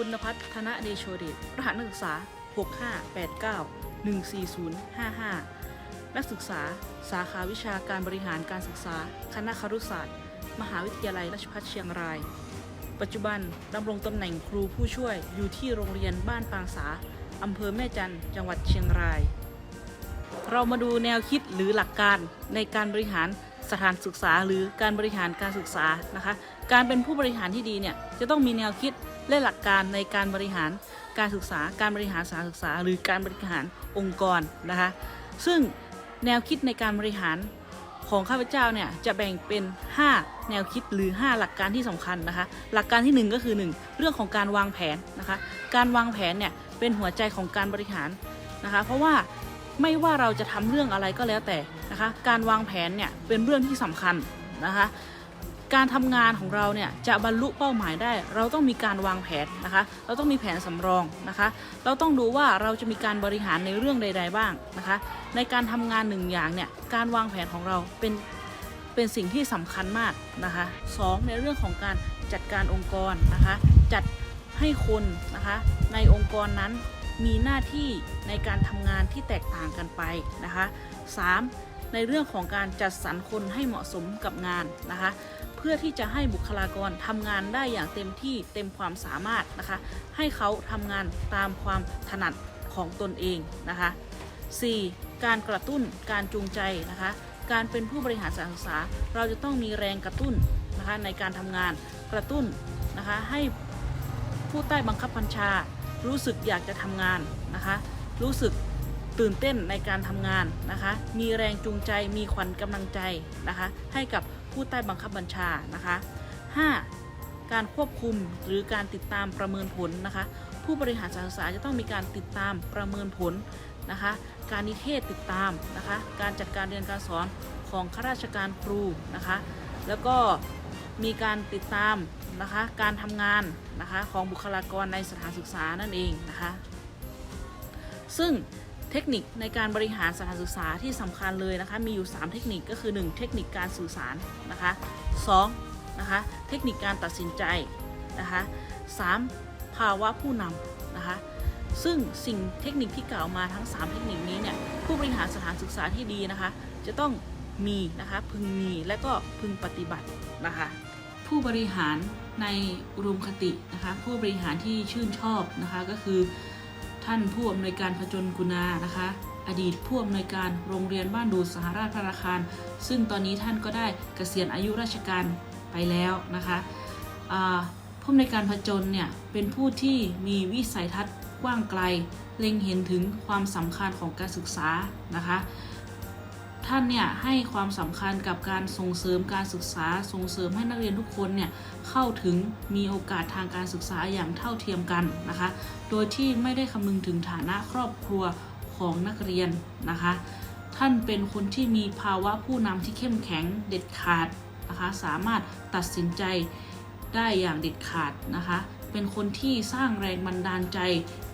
ปุณพัฒน์ธนเดโชเดชรหัสนักศึกษา 6589 14055 นักศึกษา สาขาวิชาการบริหารการศึกษา คณะครุศาสตร์ มหาวิทยาลัยราชภัฏเชียงราย ปัจจุบันดำรงตำแหน่งครูผู้ช่วยอยู่ที่โรงเรียนบ้านปางสาอำเภอแม่จันจังหวัดเชียงราย เรามาดูแนวคิดหรือหลักการในการบริหาร สถานศึกษาหรือการบริหารการศึกษานะคะ การเป็นผู้บริหารที่ดีเนี่ยจะต้องมีแนวคิดและหลักการในการบริหารการศึกษา การบริหารสถานศึกษา หรือการบริหารองค์กรนะคะ ซึ่งแนวคิดในการบริหารของข้าพเจ้าเนี่ยจะแบ่งเป็น 5 แนวคิดหรือ 5 หลักการที่สำคัญนะคะ หลักการที่ 1 ก็คือ 1 เรื่องของการวางแผนนะคะ การวางแผนเนี่ยเป็นหัวใจของการบริหารนะคะ เพราะว่า ไม่ว่าเราจะทำเรื่องอะไรก็แล้วแต่นะคะ การวางแผนเนี่ยเป็นเรื่องที่สำคัญนะคะการทำงานของเราเนี่ยจะบรรลุเป้าหมายได้ เราต้องมีการวางแผนนะคะ เราต้องมีแผนสำรองนะคะ เราต้องดูว่าเราจะมีการบริหารในเรื่องใด ๆ บ้างนะคะ ในการทำงานหนึ่งอย่างเนี่ยการวางแผนของเราเป็นเป็นสิ่งที่สำคัญมากนะคะสองในเรื่องของการจัดการองค์กรนะคะ จัดให้คนนะคะในองค์กรนั้น มีหน้าที่ในการทำงานที่แตกต่างกันไปนะคะสามในเรื่องของการจัดสรรคนให้เหมาะสมกับงานนะคะ เพื่อที่จะให้บุคลากรทำงานได้อย่างเต็มที่เต็มความสามารถนะคะ ให้เขาทำงานตามความถนัดของตนเองนะคะ 4. การกระตุ้นการจูงใจนะคะ การเป็นผู้บริหารสานศึกษา เราจะต้องมีแรงกระตุ้นนะคะในการทำงานกระตุ้นนะคะให้ผู้ใต้บังคับบัญชา รู้สึกอยากจะทำงานนะคะ รู้สึกตื่นเต้นในการทำงานนะคะ มีแรงจูงใจมีขวัญกำลังใจนะคะ ให้กับผู้ใต้บังคับบัญชานะคะ 5. การควบคุมหรือการติดตามประเมินผลนะคะ ผู้บริหารสถานศึกษาจะต้องมีการติดตามประเมินผลนะคะ การนิเทศติดตามนะคะ การจัดการเรียนการสอนของข้าราชการครูนะคะ แล้วก็ มีการติดตามนะคะการทำงานนะคะของบุคลากรในสถานศึกษานั่นเองนะคะซึ่งเทคนิคในการบริหารสถานศึกษาที่สำคัญเลยนะคะมีอยู่ 3 เทคนิคก็คือ 1 เทคนิคการสื่อสารนะคะ2นะคะเทคนิคการตัดสินใจนะคะ 3. ภาวะผู้นำนะคะซึ่งสิ่งเทคนิคที่กล่าวมาทั้ง 3 เทคนิคนี้เนี่ยผู้บริหารสถานศึกษาที่ดีนะคะจะต้อง มีนะคะพึงมีและก็พึงปฏิบัตินะคะผู้บริหารในอุดมคตินะคะผู้บริหารที่ชื่นชอบนะคะก็คือ ท่านผู้อำนวยการผจญกุณานะคะอดีตผู้อำนวยการโรงเรียนบ้านดูสหราชพระราคาร ซึ่งตอนนี้ท่านก็ได้เกษียณอายุราชการไปแล้วนะคะผู้อำนวยการผจญเนี่ยเป็นผู้ที่มีวิสัยทัศน์กว้างไกล เล็งเห็นถึงความสำคัญของการศึกษานะคะ ท่านเนี่ยให้ความสำคัญกับการส่งเสริมการศึกษาส่งเสริมให้นักเรียนทุกคนเนี่ยเข้าถึงมีโอกาสทางการศึกษาอย่างเท่าเทียมกันนะคะ โดยที่ไม่ได้คำนึงถึงฐานะครอบครัวของนักเรียนนะคะ ท่านเป็นคนที่มีภาวะผู้นำที่เข้มแข็งเด็ดขาดนะคะ สามารถตัดสินใจได้อย่างเด็ดขาดนะคะ เป็นคนที่สร้างแรงบันดาลใจ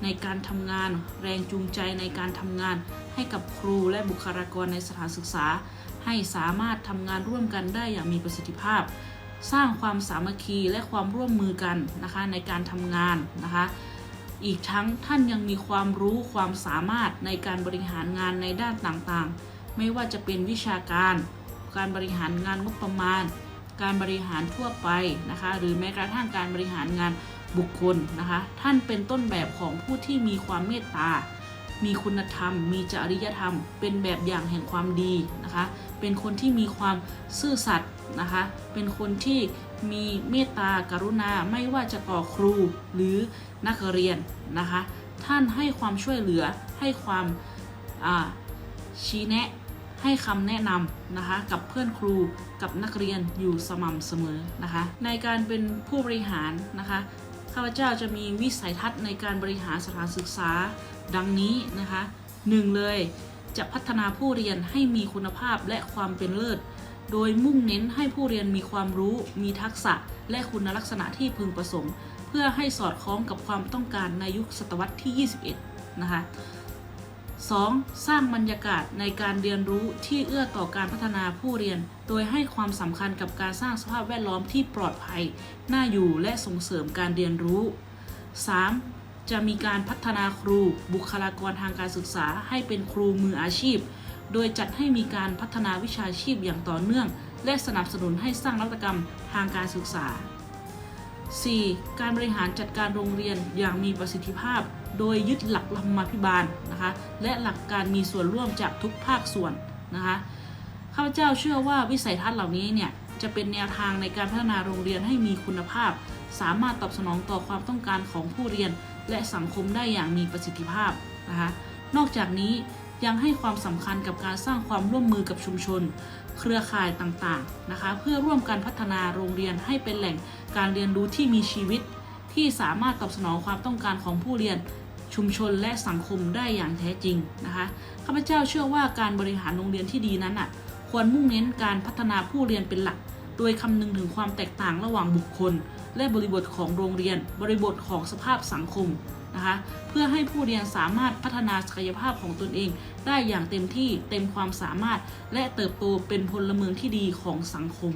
ในการทำงาน แรงจูงใจในการทำงาน ให้กับครูและบุคลากรในสถานศึกษา ให้สามารถทำงานร่วมกันได้อย่างมีประสิทธิภาพ สร้างความสามัคคีและความร่วมมือกันนะคะในการทำงานนะคะ อีกทั้งท่านยังมีความรู้ความสามารถในการบริหารงานในด้านต่างๆ ไม่ว่าจะเป็นวิชาการ การบริหารงานงบประมาณการบริหารทั่วไปนะคะ หรือแม้กระทั่งการบริหารงาน บุคคลนะคะ ท่านเป็นต้นแบบของผู้ที่มีความเมตตา มีคุณธรรม มีจริยธรรม เป็นแบบอย่างแห่งความดีนะคะ เป็นคนที่มีความซื่อสัตย์นะคะ เป็นคนที่มีเมตตากรุณาไม่ว่าจะต่อครูหรือนักเรียนนะคะ ท่านให้ความช่วยเหลือให้ความชี้แนะให้คำแนะนำนะคะกับเพื่อนครูกับนักเรียนอยู่สม่ำเสมอนะคะ ในการเป็นผู้บริหารนะคะ ข้าพเจ้าจะมีวิสัยทัศน์ในการบริหารสถานศึกษาดังนี้นะคะหนึ่งเลยจะพัฒนาผู้เรียนให้มีคุณภาพและความเป็นเลิศ โดยมุ่งเน้นให้ผู้เรียนมีความรู้ มีทักษะ และคุณลักษณะที่พึงประสงค์ เพื่อให้สอดคล้องกับความต้องการในยุคศตวรรษที่ 21 นะคะ 2. สร้างบรรยากาศในการเรียนรู้ที่เอื้อต่อการพัฒนาผู้เรียน โดยให้ความสำคัญกับการสร้างสภาพแวดล้อมที่ปลอดภัย น่าอยู่และส่งเสริมการเรียนรู้ 3. จะมีการพัฒนาครู บุคลากรทางการศึกษาให้เป็นครูมืออาชีพ โดยจัดให้มีการพัฒนาวิชาชีพอย่างต่อเนื่อง และสนับสนุนให้สร้างนวัตกรรมทางการศึกษา 4. การบริหารจัดการโรงเรียนอย่างมีประสิทธิภาพ โดยยึดหลักธรรมาภิบาลนะคะและหลักการมีส่วนร่วมจากทุกภาคส่วนนะคะข้าพเจ้าเชื่อว่าวิสัยทัศน์เหล่านี้เนี่ยจะเป็นแนวทางในการพัฒนาโรงเรียนให้มีคุณภาพ สามารถตอบสนองต่อความต้องการของผู้เรียน และสังคมได้อย่างมีประสิทธิภาพนะคะนอกจากนี้ ยังให้ความสำคัญกับการสร้างความร่วมมือกับชุมชน เครือข่ายต่างๆนะคะ เพื่อร่วมกันพัฒนาโรงเรียนให้เป็นแหล่งการเรียนรู้ที่มีชีวิต ที่สามารถตอบสนองความต้องการของผู้เรียนชุมชนและสังคมได้อย่างแท้จริงนะคะข้าพเจ้าเชื่อว่าการบริหารโรงเรียนที่ดีนั้นอะควรมุ่งเน้นการพัฒนาผู้เรียนเป็นหลัก โดยคำนึงถึงความแตกต่างระหว่างบุคคล และบริบทของโรงเรียน บริบทของสภาพสังคม นะคะเพื่อให้ผู้เรียนสามารถพัฒนาศักยภาพของตนเอง ได้อย่างเต็มที่เต็มความสามารถ และเติบโตเป็นพลเมืองที่ดีของสังคม